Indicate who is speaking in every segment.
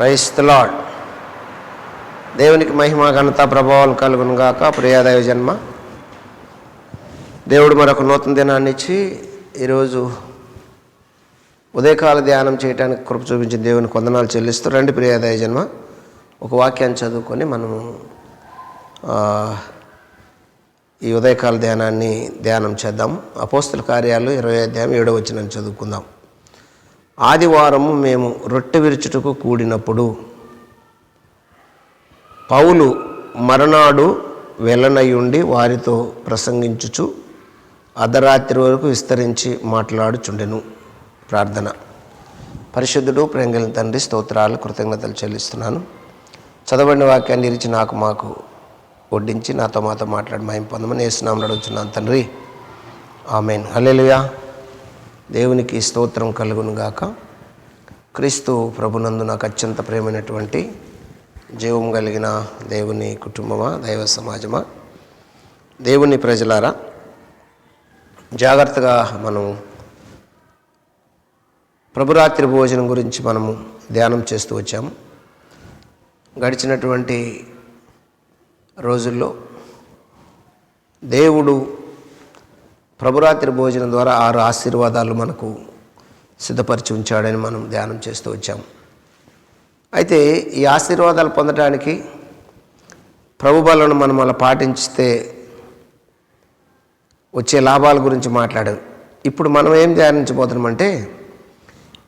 Speaker 1: క్రైస్తలాడ్ దేవునికి మహిమ ఘనత ప్రభావాలు కలుగును గాక. ప్రియాదైవ జన్మ. దేవుడు మరొక నూతన దినాన్ని ఇచ్చి ఈరోజు ఉదయకాల ధ్యానం చేయడానికి కృప చూపించిన దేవుని కొందనాలు చెల్లిస్తూ రండి ప్రియాదయ జన్మ. ఒక వాక్యాన్ని చదువుకొని మనము ఈ ఉదయకాల ధ్యానాన్ని ధ్యానం చేద్దాం. అపోస్తుల కార్యాలు ఇరవై అధ్యాయం ఏడో వచ్చిన చదువుకుందాం. ఆదివారము మేము రొట్టె విరుచుటకు కూడినప్పుడు పౌలు మరునాడు వెళ్ళనయుండి వారితో ప్రసంగించుచు అర్ధరాత్రి వరకు విస్తరించి మాట్లాడుచుండెను. ప్రార్థన. పరిశుద్ధుడు ప్రేంగల తండ్రి స్తోత్రాలు కృతజ్ఞతలు చెల్లిస్తున్నాను. చదవండి వాక్యాన్ని ఇరిచి నాకు మాకు వడ్డించి నాతో మాతో మాట్లాడి మహిం పొందమని వేస్తున్నామని అడుగుతున్నాను తండ్రి. ఆమెన్. హలేలుయా దేవునికి స్తోత్రం కలుగును గాక. క్రీస్తు ప్రభునందు నాకు అత్యంత ప్రేమైనటువంటి జీవం కలిగిన దేవుని కుటుంబమా దైవ సమాజమా? దేవుని ప్రజలారా జాగ్రత్తగా మనం ప్రభురాత్రి భోజనం గురించి మనము ధ్యానం చేస్తూ వచ్చాము. గడిచినటువంటి రోజుల్లో దేవుడు ప్రభురాత్రి భోజనం ద్వారా ఆరు ఆశీర్వాదాలు మనకు సిద్ధపరిచి ఉంచాడని మనం ధ్యానం చేస్తూ వచ్చాము అయితే ఈ ఆశీర్వాదాలు పొందడానికి ప్రభుబలను మనం అలా పాటించితే వచ్చే లాభాల గురించి మాట్లాడారు ఇప్పుడు మనం ఏం ధ్యానించబోతున్నామంటే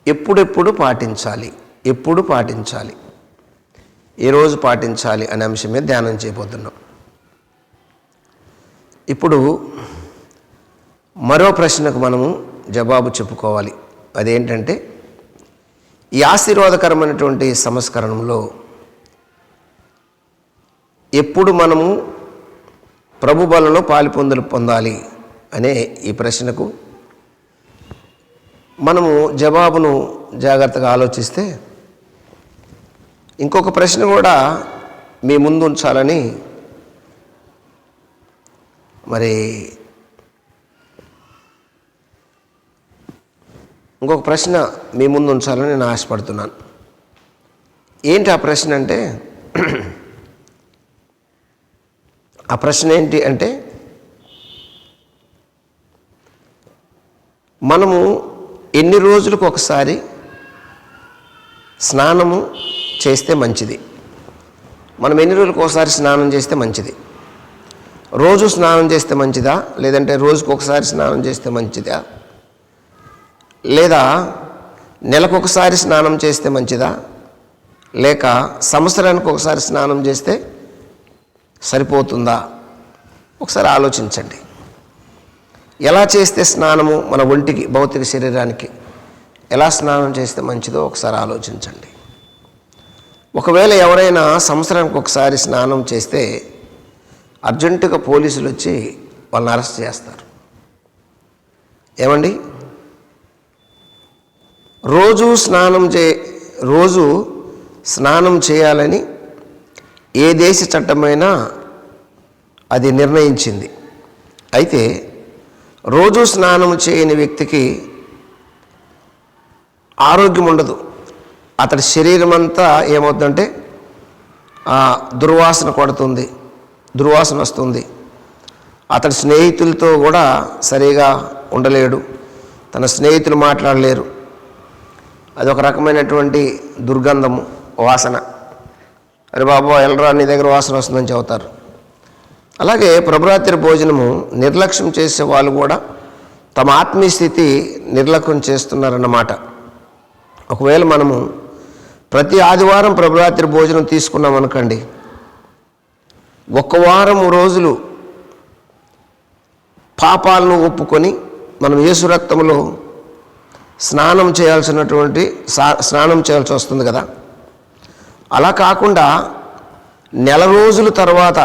Speaker 1: ఎప్పుడెప్పుడు పాటించాలి ఎప్పుడు పాటించాలి ఏ రోజు పాటించాలి అనే అంశం మీద ధ్యానం చేయబోతున్నాం. ఇప్పుడు మరో ప్రశ్నకు మనము జవాబు చెప్పుకోవాలి. అదేంటంటే ఈ ఆశీర్వాదకరమైనటువంటి సంస్కరణంలో ఎప్పుడు మనము ప్రభు బలలో పాలిపొందులు పొందాలి అనే ఈ ప్రశ్నకు మనము జవాబును జాగ్రత్తగా ఆలోచిస్తే ఇంకొక ప్రశ్న కూడా మీ ముందు ఉంచాలని మరి ఇంకొక ప్రశ్న మీ ముందు ఉంచాలని నేను ఆశపడుతున్నాను. ఏంటి ఆ ప్రశ్న అంటే ఆ ప్రశ్న ఏంటి అంటే మనము ఎన్ని రోజులకు ఒకసారి స్నానము చేస్తే మంచిది? మనం ఎన్ని రోజులకు ఒకసారి స్నానం చేస్తే మంచిది? రోజు స్నానం చేస్తే మంచిదా? లేదంటే రోజుకు ఒకసారి స్నానం చేస్తే మంచిదా? లేదా నెలకు ఒకసారి స్నానం చేస్తే మంచిదా? లేక సంవత్సరానికి ఒకసారి స్నానం చేస్తే సరిపోతుందా? ఒకసారి ఆలోచించండి. ఎలా చేస్తే స్నానము మన ఒంటికి భౌతిక శరీరానికి ఎలా స్నానం చేస్తే మంచిదో ఒకసారి ఆలోచించండి. ఒకవేళ ఎవరైనా సంవత్సరానికి ఒకసారి స్నానం చేస్తే అర్జెంటుగా పోలీసులు వచ్చి వాళ్ళని అరెస్ట్ చేస్తారు. ఏమండి? రోజు స్నానం చే రోజు స్నానం చేయాలని ఏ దేశ చట్టమైనా అది నిర్ణయించింది. అయితే రోజు స్నానం చేయని వ్యక్తికి ఆరోగ్యం ఉండదు. అతడి శరీరం అంతా ఏమవుతుందంటే ఆ, దుర్వాసన కొడుతుంది దుర్వాసన వస్తుంది. అతడి స్నేహితులతో కూడా సరిగా ఉండలేడు తన స్నేహితులు మాట్లాడలేరు. అది ఒక రకమైనటువంటి దుర్గంధము వాసన. అరే బాబు ఎల్లరా నీ దగ్గర వాసన వస్తుందని చెబుతారు. అలాగే ప్రభురాత్రి భోజనము నిర్లక్ష్యం చేసే వాళ్ళు కూడా తమ ఆత్మీయ స్థితి నిర్లక్ష్యం చేస్తున్నారన్నమాట. ఒకవేళ మనము ప్రతి ఆదివారం ప్రభురాత్రి భోజనం తీసుకున్నాం అనుకోండి ఒక వారం రోజులు పాపాలను ఒప్పుకొని మనం యేసు రక్తంలో స్నానం చేయాల్సినటువంటి సా- స్నానం చేయాల్సి వస్తుంది కదా. అలా కాకుండా నెల రోజుల తర్వాత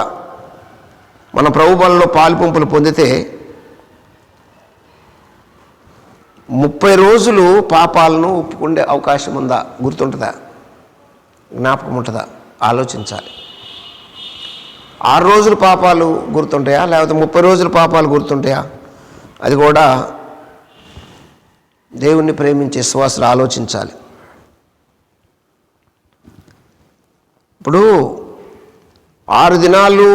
Speaker 1: మన ప్రభుబలంలో పాలుపంపులు పొందితే ముప్పై రోజులు పాపాలను ఒప్పుకుండే అవకాశం ఉందా? గుర్తుంటుందా? జ్ఞాపకం ఉంటుందా? ఆలోచించాలి. ఆరు రోజుల పాపాలు గుర్తుంటాయా? లేకపోతే ముప్పై రోజుల పాపాలు గుర్తుంటాయా? అది కూడా దేవుణ్ణి ప్రేమించే శ్వాసలు ఆలోచించాలి. ఇప్పుడు ఆరు దినాలు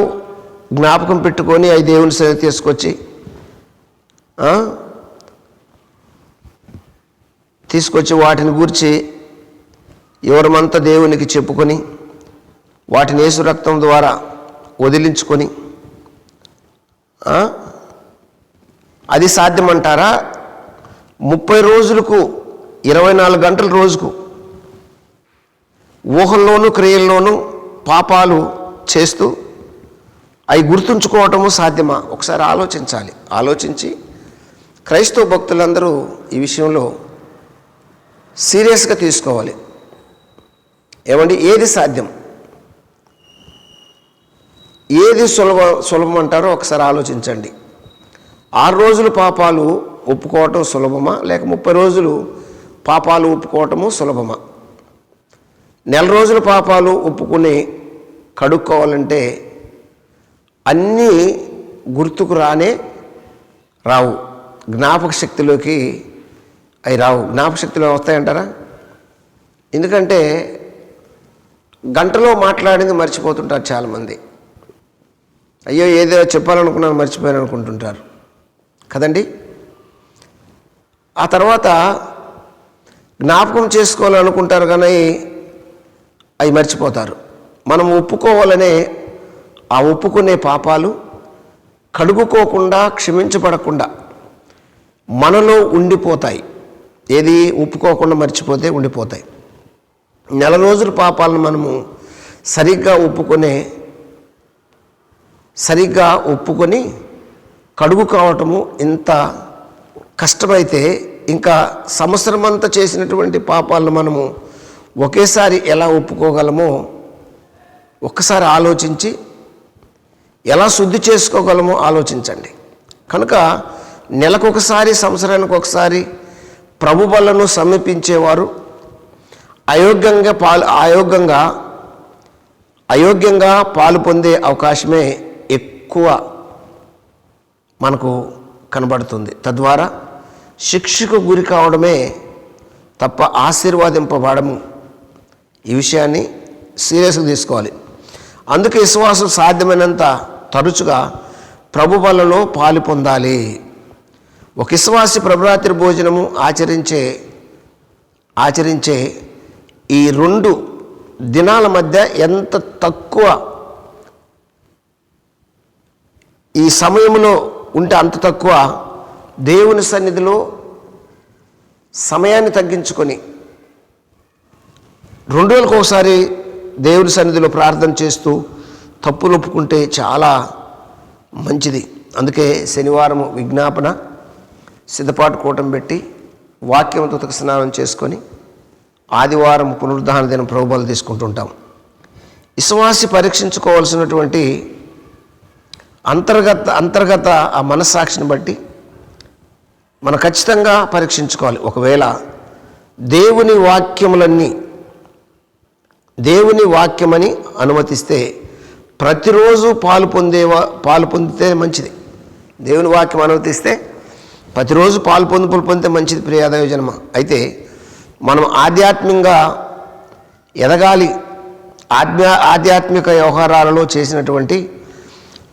Speaker 1: జ్ఞాపకం పెట్టుకొని అవి దేవుని సరి తీసుకొచ్చి తీసుకొచ్చి వాటిని గూర్చి ఎవరమంతా దేవునికి చెప్పుకొని వాటిని యేసు రక్తం ద్వారా వదిలించుకొని అది సాధ్యమంటారా? ముప్పై రోజులకు ఇరవై నాలుగు గంటల రోజుకు ఊహల్లోనూ క్రియల్లోనూ పాపాలు చేస్తూ అవి గుర్తుంచుకోవటము సాధ్యమా? ఒకసారి ఆలోచించాలి. ఆలోచించి క్రైస్తవ భక్తులందరూ ఈ విషయంలో సీరియస్గా తీసుకోవాలి. ఏమండి? ఏది సాధ్యం? ఏది సులభ సులభం అంటారో ఒకసారి ఆలోచించండి. ఆరు రోజులు పాపాలు ఒప్పుకోవటం సులభమా? లేక ముప్పై రోజులు పాపాలు ఒప్పుకోవటము సులభమా? నెల రోజుల పాపాలు ఒప్పుకుని కడుక్కోవాలంటే అన్నీ గుర్తుకు రానే రావు. జ్ఞాపక శక్తిలోకి అవి రావు. జ్ఞాపకశక్తిలో వస్తాయంటారా? ఎందుకంటే గంటలో మాట్లాడింది మర్చిపోతుంటారు చాలామంది. అయ్యో ఏదో చెప్పాలనుకున్నాను మర్చిపోయాను అనుకుంటుంటారు. కదండి? ఆ తర్వాత జ్ఞాపకం చేసుకోవాలనుకుంటారు కానీ అవి మర్చిపోతారు. మనం ఒప్పుకోవాలనే ఆ ఒప్పుకునే పాపాలు కడుగుకోకుండా క్షమించబడకుండా మనలో ఉండిపోతాయి. ఏది ఒప్పుకోకుండా మర్చిపోతే ఉండిపోతాయి. నెల రోజుల పాపాలను మనము సరిగ్గా ఒప్పుకునే సరిగ్గా ఒప్పుకొని కడుగు కావటము ఇంత కష్టమైతే ఇంకా సంవత్సరం అంతా చేసినటువంటి పాపాలను మనము ఒకేసారి ఎలా ఒప్పుకోగలమో ఒక్కసారి ఆలోచించి ఎలా శుద్ధి చేసుకోగలమో ఆలోచించండి. కనుక నెలకొకసారి సంవత్సరానికి ఒకసారి ప్రభుబలను సమీపించేవారు అయోగ్యంగా పాలు అయోగ్యంగా అయోగ్యంగా పాలు పొందే అవకాశమే ఎక్కువ మనకు కనబడుతుంది. తద్వారా శిక్షకు గురి కావడమే తప్ప ఆశీర్వాదింపబడము. ఈ విషయాన్ని సీరియస్గా తీసుకోవాలి. అందుకే విశ్వాసం సాధ్యమైనంత తరచుగా ప్రభు వలలో పాలు పొందాలి. ఒక విశ్వాసి ప్రభురాత్రి భోజనము ఆచరించే ఆచరించే ఈ రెండు దినాల మధ్య ఎంత తక్కువ ఈ సమయంలో ఉంటే అంత తక్కువ దేవుని సన్నిధిలో సమయాన్ని తగ్గించుకొని రెండు రోజులకు ఒకసారి దేవుని సన్నిధిలో ప్రార్థన చేస్తూ తప్పులు ఒప్పుకుంటే చాలా మంచిది. అందుకే శనివారం విజ్ఞాపన సిద్ధపాటు కూటం పెట్టి వాక్యం తుతక స్నానం చేసుకొని ఆదివారం పునరుద్ధాన దినం ప్రభుబలు తీసుకుంటుంటాం. విశ్వాసి పరీక్షించుకోవాల్సినటువంటి అంతర్గత అంతర్గత ఆ మనస్సాక్షిని బట్టి మనం ఖచ్చితంగా పరీక్షించుకోవాలి. ఒకవేళ దేవుని వాక్యములన్నీ దేవుని వాక్యమని అనుమతిస్తే ప్రతిరోజు పాలు పొందేవా పాలు పొందితే మంచిది. దేవుని వాక్యం అనుమతిస్తే ప్రతిరోజు పాలు పొందుపులు పొందితే మంచిది ప్రియాదయ జన్మ. అయితే మనం ఆధ్యాత్మికంగా ఎదగాలి. ఆధ్యా ఆధ్యాత్మిక వ్యవహారాలలో చేసినటువంటి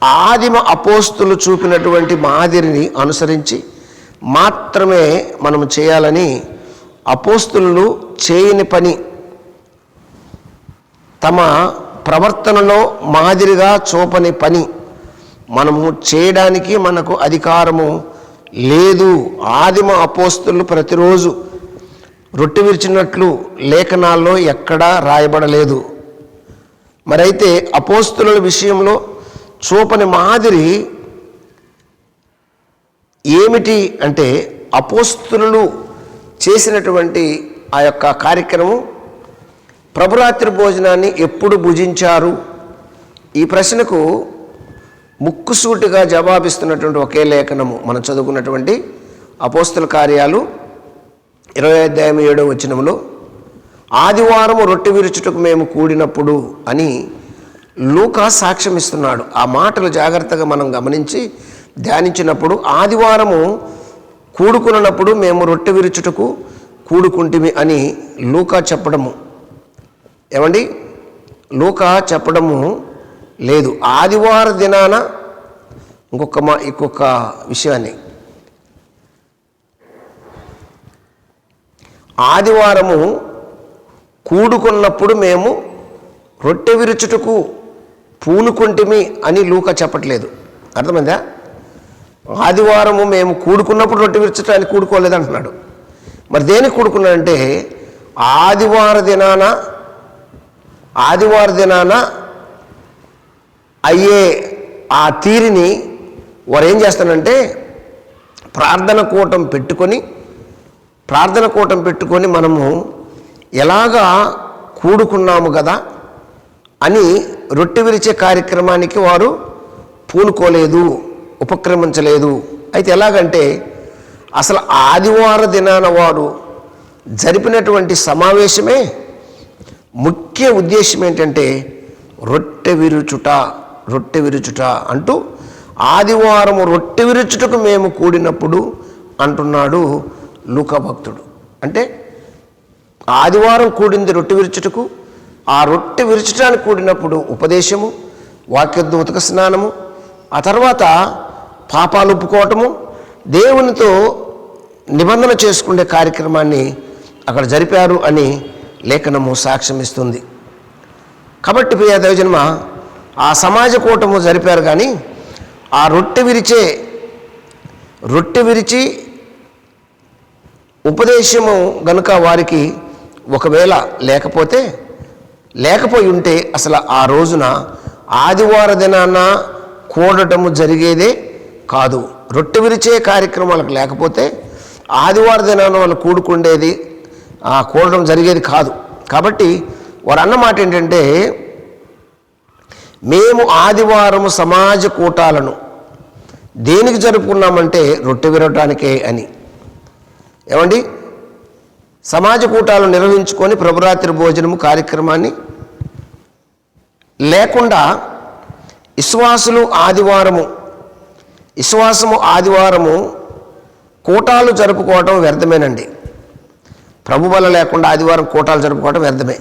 Speaker 1: ఆదిమ అపోస్తులు చూపినటువంటి మాదిరిని అనుసరించి మాత్రమే మనం చేయాలని అపోస్తులు చేయని పని. తమ ప్రవర్తనలో మాదిరిగా చూపని పని. మనము చేయడానికి మనకు అధికారము లేదు. ఆదిమ అపోస్తులు ప్రతిరోజు రొట్టె విరిచినట్లు లేఖనాల్లో ఎక్కడా రాయబడలేదు. మరైతే అపోస్తుల విషయంలో చూపని మాదిరి ఏమిటి అంటే అపోస్తులు చేసినటువంటి ఆ యొక్క కార్యక్రమం? ప్రభురాత్రి భోజనాన్ని ఎప్పుడు భుజించారు? ఈ ప్రశ్నకు ముక్కుసూటిగా జవాబిస్తున్నటువంటి ఒకే లేఖనము. మనం చదువుకున్నటువంటి అపోస్తుల కార్యాలు ఇరవై అధ్యాయం ఏడో వచనంలో ఆదివారం రొట్టె విరుచుటకు మేము కూడినప్పుడు అని లూకా సాక్ష్యం ఇస్తున్నాడు ఆ మాటలు జాగ్రత్తగా మనం గమనించి ధ్యానించినప్పుడు ఆదివారము కూడుకున్నప్పుడు మేము రొట్టె విరుచుటకు కూడుకుంటిమి అని లూకా చెప్పడము. ఏమండి? లూకా చెప్పడము లేదు. ఆదివార దినాన ఇంకొక మా ఇంకొక విషయాన్ని. ఆదివారము కూడుకున్నప్పుడు మేము రొట్టె విరుచుటకు పూనుకుంటిమి అని లూక చెప్పట్లేదు. అర్థమైందా? ఆదివారము మేము కూడుకున్నప్పుడు రొట్టె విరుచటానికి కూడుకోలేదు అంటున్నాడు మరి దేనికి కూడుకున్నాడంటే ఆదివార దినాన ఆదివార దినాన అయ్యే ఆ తీరిని వారు ఏం చేస్తానంటే ప్రార్థన కూటం పెట్టుకొని ప్రార్థన కూటం పెట్టుకొని మనము ఎలాగా కూడుకున్నాము కదా అని రొట్టె విరిచే కార్యక్రమానికి వారు పూనుకోలేదు. ఉపక్రమించలేదు. అయితే ఎలాగంటే అసలు ఆదివార దినాన వారు జరిపినటువంటి సమావేశమే ముఖ్య ఉద్దేశం ఏంటంటే రొట్టె విరుచుట రొట్టె విరుచుట అంటూ ఆదివారము రొట్టె విరుచుటకు మేము కూడినప్పుడు అంటున్నాడు లూకా భక్తుడు. అంటే ఆదివారం కూడింది రొట్టె విరుచుటకు ఆ రొట్టె విరుచటానికి కూడినప్పుడు ఉపదేశము వాక్యోద్భుతక స్నానము ఆ తర్వాత పాపాలు ఒప్పుకోవటము దేవునితో నిబంధన చేసుకునే కార్యక్రమాన్ని అక్కడ జరిపారు అని లేఖనము సాక్ష్యం ఇస్తుంది కాబట్టి ప్రియ దైవజన్మ ఆ సమాజ కూటము జరిపారు కానీ ఆ రొట్టె విరిచే రొట్టె విరిచి ఉపదేశము గనుక వారికి ఒకవేళ లేకపోతే లేకపోయి ఉంటే అసలు ఆ రోజున ఆదివార దినాన కూడటము జరిగేదే కాదు. రొట్టె విరిచే కార్యక్రమాలకు లేకపోతే ఆదివార దినాన వాళ్ళు కూడుకుండేది కూడడం జరిగేది కాదు. కాబట్టి వారు అన్నమాట ఏంటంటే మేము ఆదివారం సమాజ కూటాలను దేనికి జరుపుకున్నామంటే రొట్టె విరవటానికే అని. ఏమండి? సమాజ కూటాలు నిర్వహించుకొని ప్రభురాత్రి భోజనము కార్యక్రమాన్ని లేకుండా విశ్వాసులు ఆదివారము విశ్వాసము ఆదివారము కూటాలు జరుపుకోవటం వ్యర్థమేనండి. ప్రభు వల్ల లేకుండా ఆదివారం కూటాలు జరుపుకోవటం వ్యర్థమే.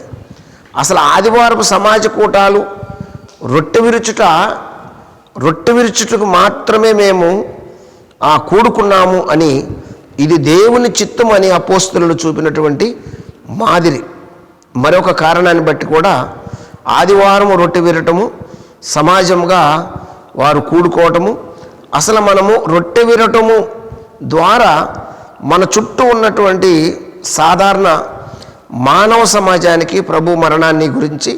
Speaker 1: అసలు ఆదివారపు సమాజ కూటాలు రొట్టె విరుచుట రొట్టె విరుచుటకు మాత్రమే మేము ఆ కూడుకున్నాము అని ఇది దేవుని చిత్తం అని అపోస్తులు చూపినటువంటి మాదిరి. మరొక కారణాన్ని బట్టి కూడా ఆదివారం రొట్టె విరటము సమాజంగా వారు కూడుకోవటము అసలు మనము రొట్టె విరటము ద్వారా మన చుట్టూ ఉన్నటువంటి సాధారణ మానవ సమాజానికి ప్రభు మరణాన్ని గురించి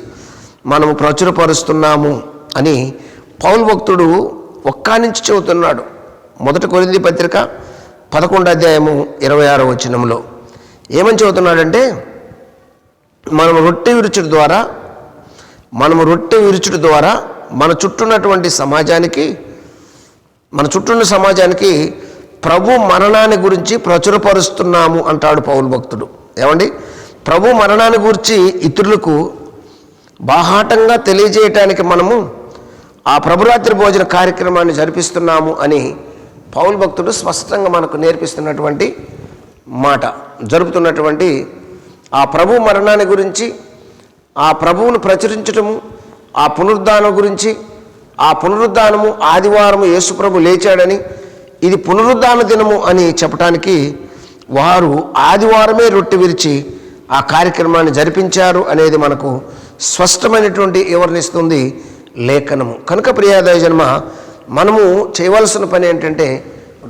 Speaker 1: మనము ప్రచురపరుస్తున్నాము అని పౌల్ భక్తుడు ఒక్కా నుంచి చెబుతున్నాడు. మొదటి కొరింది పత్రిక పదకొండు అధ్యాయము ఇరవై ఆరో వచనంలో ఏమని చెబుతున్నాడంటే మనం రొట్టె విరుచుడు ద్వారా మనము రొట్టె విరుచుడు ద్వారా మన చుట్టూ ఉన్నటువంటి సమాజానికి మన చుట్టూన్న సమాజానికి ప్రభు మరణాన్ని గురించి ప్రచురపరుస్తున్నాము అంటాడు పౌలు భక్తుడు. ఏమండి? ప్రభు మరణాన్ని గురించి ఇతరులకు బాహాటంగా తెలియజేయటానికి మనము ఆ ప్రభురాత్రి భోజన కార్యక్రమాన్ని జరిపిస్తున్నాము అని పౌల్ భక్తుడు స్పష్టంగా మనకు నేర్పిస్తున్నటువంటి మాట జరుపుతున్నటువంటి ఆ ప్రభు మరణాన్ని గురించి ఆ ప్రభువును ప్రచురించటము ఆ పునరుద్ధానం గురించి ఆ పునరుద్ధానము ఆదివారము యేసుప్రభు లేచాడని ఇది పునరుద్ధాన దినము అని చెప్పడానికి వారు ఆదివారమే రొట్టె విరిచి ఆ కార్యక్రమాన్ని జరిపించారు అనేది మనకు స్పష్టమైనటువంటి వివరణిస్తుంది లేఖనము. కనుక ప్రియాదయ జన్మ మనము చేయవలసిన పని ఏంటంటే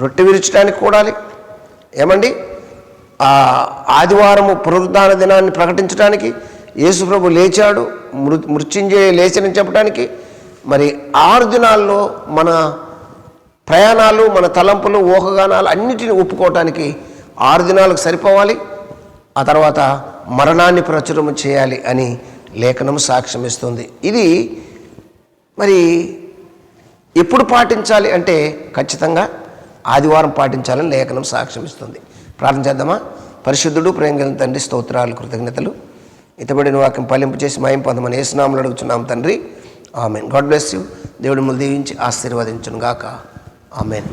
Speaker 1: రొట్టె విరుచడానికి కూడాలి. ఏమండి? ఆ ఆదివారము పునరుద్ధాన దినాన్ని ప్రకటించడానికి యేసుప్రభు లేచాడు మృ మృత్యుంజయ లేచని చెప్పడానికి మరి ఆరు దినాల్లో మన ప్రయాణాలు మన తలంపులు ఊహగానాలు అన్నిటిని ఒప్పుకోవటానికి ఆరు దినాలకు సరిపోవాలి. ఆ తర్వాత మరణాన్ని ప్రచురం చేయాలి అని లేఖనం సాక్ష్యం ఇస్తుంది ఇది మరి ఎప్పుడు పాటించాలి అంటే ఖచ్చితంగా ఆదివారం పాటించాలని లేఖనం సాక్ష్యం ఇస్తుంది ప్రార్థన చేద్దామా? పరిశుద్ధుడు ప్రేమ తండ్రి స్తోత్రాలు కృతజ్ఞతలు. ఇతబడిన వాక్యం పలింపు చేసి మాయం పొందమని ఏసునాములు అడుగుతున్నాం తండ్రి. ఆమెన్. God bless you. దేవుడు మిమ్మల్ని దీవించి ఆశీర్వదించును గాక ఆమెన్.